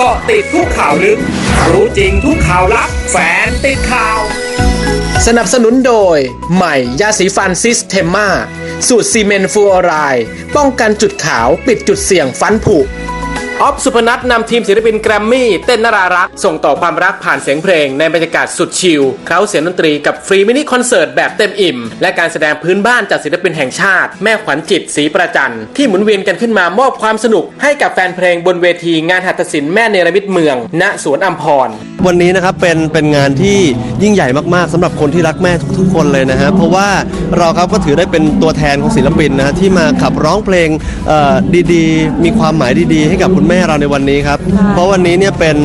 เกาะติดทุกข่าวลึก รู้จริงทุกข่าวลับ แฟนติดข่าว สนับสนุนโดย ใหม่ยาสีฟันซิสเทมมาสูตรซีเมนต์ฟลูออไรด์ป้องกันจุดขาวปิดจุดเสี่ยงฟันผุ ออฟสุพนัทนำทีมศิลปินแกรมมี่เต้นนารารัก ส่งต่อความรักผ่านเสียงเพลงในบรรยากาศสุดชิลเคล้าเสียงดนตรีกับฟรีมินิคอนเสิร์ตแบบเต็มอิ่ม และการแสดงพื้นบ้านจากศิลปินแห่งชาติ แม่ขวัญจิตศรีประจันที่หมุนเวียนกันขึ้นมามอบความสนุกให้กับแฟนเพลงบนเวทีงานหัตถศิลป์แม่เนรมิตเมือง ณสวนอัมพร วันนี้นะครับเป็นเป็นงานที่ยิ่งใหญ่มากๆสำหรับคนที่รักแม่ทุกๆคนเลยนะฮะเพราะว่าเราครับก็ถือได้เป็นตัวแทนของศิลปินนะที่มาขับร้องเพลงดีๆ มีความหมายดีๆ ให้กับคุณแม่เราในวันนี้ครับ เพราะวันนี้เนี่ยเป็น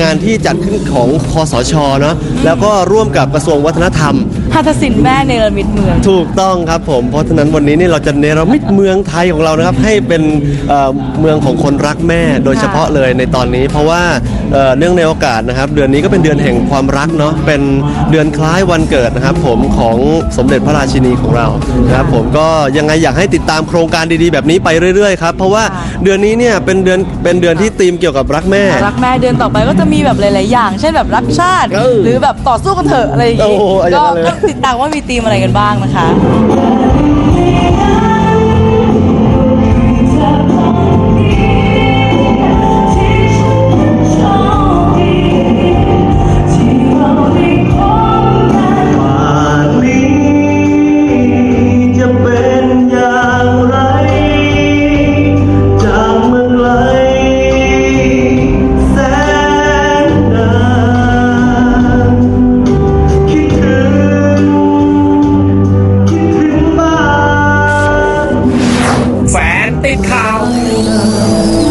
งานที่จัดขึ้นของคอสชเนาะแล้วก็ร่วมกับกระทรวงวัฒนธรรมหัตถศิลป์แม่เนรมิตเมือง ถูกต้องครับผม เพราะฉะนั้นวันนี้นี่เราจะเนรมิตเมืองไทยของเรานะครับ ให้เป็นเอ่อเมืองของคนรักแม่โดยเฉพาะเลยในตอนนี้ เพราะว่าเอ่อเนื่องในโอกาสนะครับ เดือนนี้ก็เป็นเดือนแห่งความรักเนาะเป็นเดือนคล้ายวันเกิดนะครับ ผมของสมเด็จพระราชินีของเรานะครับผมก็ยังไงอยากให้ติดตามโครงการดีๆ แบบนี้ไปเรื่อยๆครับเพราะว่าเดือนนี้เนี่ยเป็นเดือนเป็นเดือนที่ธีมเกี่ยวกับรักแม่ รักแม่เดือนต่อไปก็จะมีแบบหลาย ๆ อย่าง เช่นแบบรักชาติ เออหรือแบบต่อสู้กันเถอะอะไรอย่างโอ้งี้โหอย่างก็นั้นเลยก็ติดตามว่ามีธีมอะไรกันบ้างนะคะ ติด